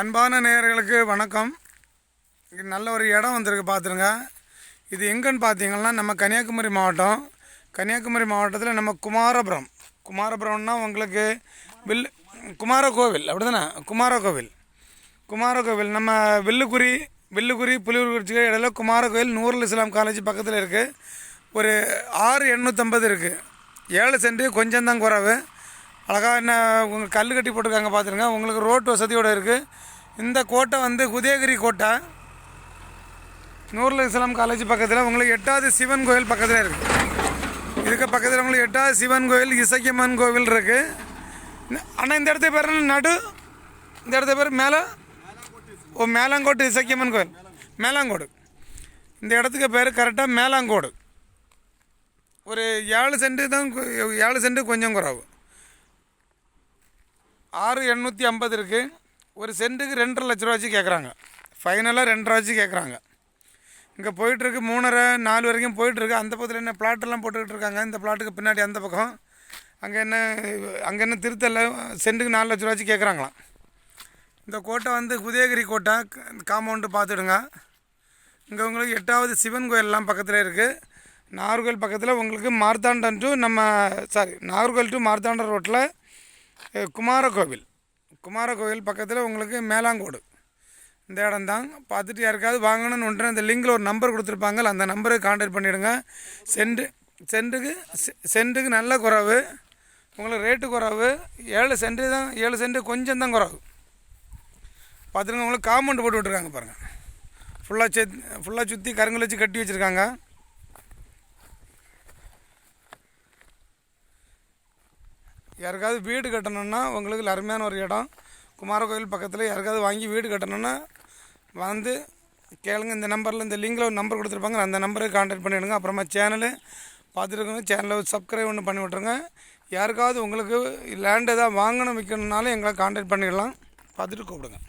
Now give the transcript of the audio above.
அன்பான நேயர்களுக்கு வணக்கம். நல்ல ஒரு இடம் வந்திருக்கு பார்த்துருங்க இது எங்கன்னு பார்த்தீங்கன்னா நம்ம கன்னியாகுமரி மாவட்டம். கன்னியாகுமரி மாவட்டத்தில் நம்ம குமாரபுரம். குமாரபுரம்னா உங்களுக்கு வில் குமார கோவில் அப்படி தானே குமார கோவில். குமார கோவில் நம்ம வில்லுக்குறி வில்லுக்குறி புலியூர்குறிச்சிக்கு இடையில குமார கோவில் நூறுல் இஸ்லாம் காலேஜ் பக்கத்தில் இருக்குது ஒரு ஆறு எண்ணூற்றம்பது இருக்குது ஏழு சென்ட் கொஞ்சம்தான் குறவு குறைவு. அழகாக என்ன உங்கள் கல் கட்டி போட்டிருக்காங்க பார்த்துருங்க உங்களுக்கு ரோட் வசதியோடு இருக்குது இந்த கோட்டை வந்து உதயகிரி கோட்டை. நூறுல் இஸ்லாம் காலேஜ் பக்கத்தில் உங்களுக்கு எட்டாவது சிவன் கோயில் பக்கத்தில் இருக்குது இதுக்கு பக்கத்தில் உங்களுக்கு எட்டாவது சிவன் கோயில் இசக்கியம்மன் கோவில் இருக்குது ஆனால் இந்த இடத்து பேர் நடு. இந்த இடத்து பேர் மேலே. ஓ மேலாங்கோட்டு இசக்கியம்மன் கோயில். மேலாங்கோடு. இந்த இடத்துக்கு பேர் கரெக்டாக மேலாங்கோடு. ஒரு ஏழு சென்ட்டு தான் ஏழு சென்ட்டு கொஞ்சம் குறவு. ஆறு எண்ணூற்றி ஐம்பது இருக்குது ஒரு சென்ட்டுக்கு ரெண்டரை லட்ச ரூபா வச்சு கேட்குறாங்க ஃபைனலாக ரெண்டரை வச்சு கேட்குறாங்க இங்கே போயிட்டுருக்கு மூணரை நாலு வரைக்கும் போயிட்டுருக்கு. அந்த பக்கத்தில் என்ன பிளாட்டெல்லாம் போட்டுக்கிட்டு இருக்காங்க? இந்த பிளாட்டுக்கு பின்னாடி அந்த பக்கம். அங்கே என்ன அங்கே என்ன திருத்தல்ல? சென்ட்டுக்கு நாலு லட்ச ரூபா வச்சு கேட்குறாங்களாம் இந்த கோட்டை வந்து உதயகிரி கோட்டை காம்பவுண்டு பார்த்துடுங்க. இங்கே உங்களுக்கு எட்டாவது சிவன் கோயிலெலாம் பக்கத்தில் இருக்குது நாகர்கோவில் பக்கத்தில் உங்களுக்கு மார்த்தாண்டன் டு நம்ம சாரி நாகர்கோவில் டு மார்த்தாண்டன் ரோட்டில் குமாரகோவில். குமாரகோவில் பக்கத்தில் உங்களுக்கு மேலாங்கோடு. இந்த இடம் தான் பார்த்துட்டு யாருக்காவது வாங்கணும்னு ஒன்று அந்த லிங்கில் ஒரு நம்பர் கொடுத்துருப்பாங்க அந்த நம்பருக்கு கான்டாக்ட் பண்ணிவிடுங்க சென்ட்டு சென்ட்டுக்கு செ- சென்ட்டுக்கு நல்ல குறைவு. உங்களுக்கு ரேட்டு குறைவு. ஏழு சென்ட்டு தான் ஏழு சென்ட்டு கொஞ்சம் தான் குறைவு. பார்த்துருங்க உங்களுக்கு காம்பவுண்ட் போட்டு விட்ருக்காங்க பாருங்கள் ஃபுல்லாக செத் ஃபுல்லாக சுற்றி கருங்கல் வச்சு கட்டி வச்சுருக்காங்க. யாருக்காவது வீடு கட்டணும்னா உங்களுக்கு அருமையான ஒரு இடம். குமாரகோவில் பக்கத்தில் யாருக்காவது வாங்கி வீடு கட்டணும்னா வந்து கேளுங்க இந்த நம்பரில் இந்த லிங்கில் ஒரு நம்பர் கொடுத்துருப்பாங்க. அந்த நம்பருக்கு கான்டாக்ட் பண்ணிவிடுங்க அப்புறமா சேனலு பார்த்துருக்கோங்க சேனலை சப்ஸ்கிரைப் ஒன்று பண்ணி விட்ருங்க யாருக்காவது உங்களுக்கு லேண்ட் எதாவது வாங்கணும் விற்கணுன்னாலும் எங்களை கான்டாக்ட் பண்ணிடலாம். பார்த்துட்டு கூப்பிடுங்க.